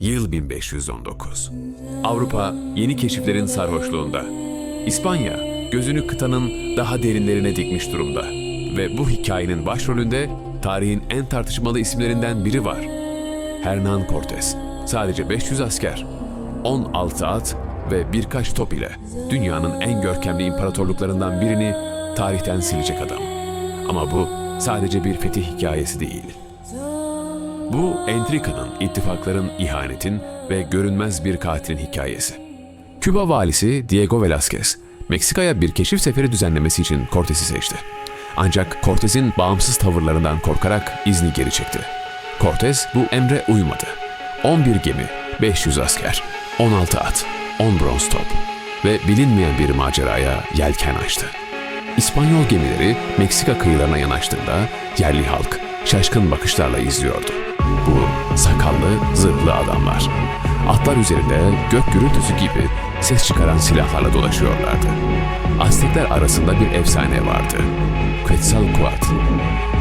Yıl 1519. Avrupa yeni keşiflerin sarhoşluğunda. İspanya gözünü kıtanın daha derinlerine dikmiş durumda. Ve bu hikayenin başrolünde tarihin en tartışmalı isimlerinden biri var. Hernan Cortés. Sadece 500 asker, 16 at ve birkaç top ile dünyanın en görkemli imparatorluklarından birini tarihten silecek adam. Ama bu sadece bir fetih hikayesi değil. Bu entrikanın, ittifakların, ihanetin ve görünmez bir katilin hikayesi. Küba valisi Diego Velázquez, Meksika'ya bir keşif seferi düzenlemesi için Cortez'i seçti. Ancak Cortez'in bağımsız tavırlarından korkarak izni geri çekti. Cortez bu emre uymadı. 11 gemi, 500 asker, 16 at, 10 bronz top ve bilinmeyen bir maceraya yelken açtı. İspanyol gemileri Meksika kıyılarına yanaştığında yerli halk şaşkın bakışlarla izliyordu. Bu sakallı, zırhlı adamlar. Atlar üzerinde gök gürültüsü gibi ses çıkaran silahlarla dolaşıyorlardı. Aztekler arasında bir efsane vardı. Quetzalcoatl.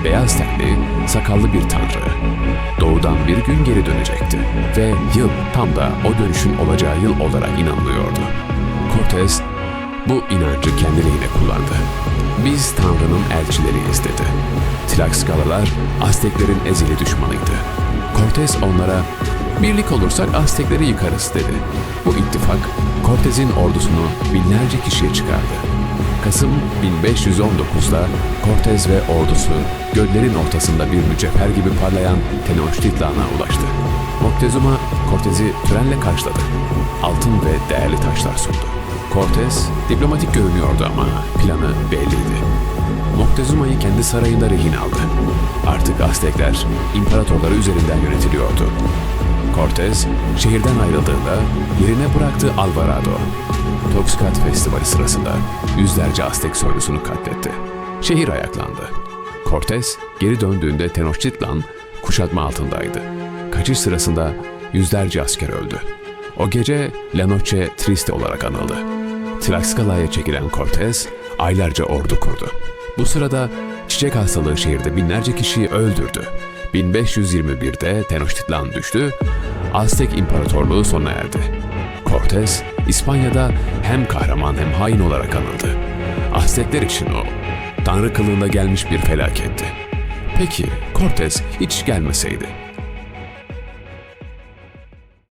Beyaz tenli, sakallı bir tanrı. Doğudan bir gün geri dönecekti ve yıl tam da o dönüşün olacağı yıl olarak inanılıyordu. Cortez bu inancı kendi lehine kullandı. Biz Tanrı'nın elçileriyiz dedi. Tlaxcalalar Azteklerin ezeli düşmanıydı. Cortez onlara birlik olursak Aztekleri yıkarız dedi. Bu ittifak Cortez'in ordusunu binlerce kişiye çıkardı. Kasım 1519'da Cortez ve ordusu göllerin ortasında bir mücevher gibi parlayan Tenochtitlan'a ulaştı. Moctezuma Cortez'i törenle karşıladı. Altın ve değerli taşlar sundu. Cortez diplomatik görünüyordu ama planı belliydi. Moctezuma'yı kendi sarayında rehin aldı. Artık Aztekler imparatorları üzerinden yönetiliyordu. Cortez şehirden ayrıldığında yerine bıraktığı Alvarado, Toxcat Festivali sırasında yüzlerce Aztek soylusunu katletti. Şehir ayaklandı. Cortez geri döndüğünde Tenochtitlan kuşatma altındaydı. Kaçış sırasında yüzlerce asker öldü. O gece La Noche Triste olarak anıldı. Tlaxcala'ya çekilen Cortez aylarca ordu kurdu. Bu sırada çiçek hastalığı şehirde binlerce kişiyi öldürdü. 1521'de Tenochtitlan düştü, Aztek İmparatorluğu sona erdi. Cortez, İspanya'da hem kahraman hem hain olarak anıldı. Aztekler için o, Tanrı kılığında gelmiş bir felaketti. Peki Cortez hiç gelmeseydi?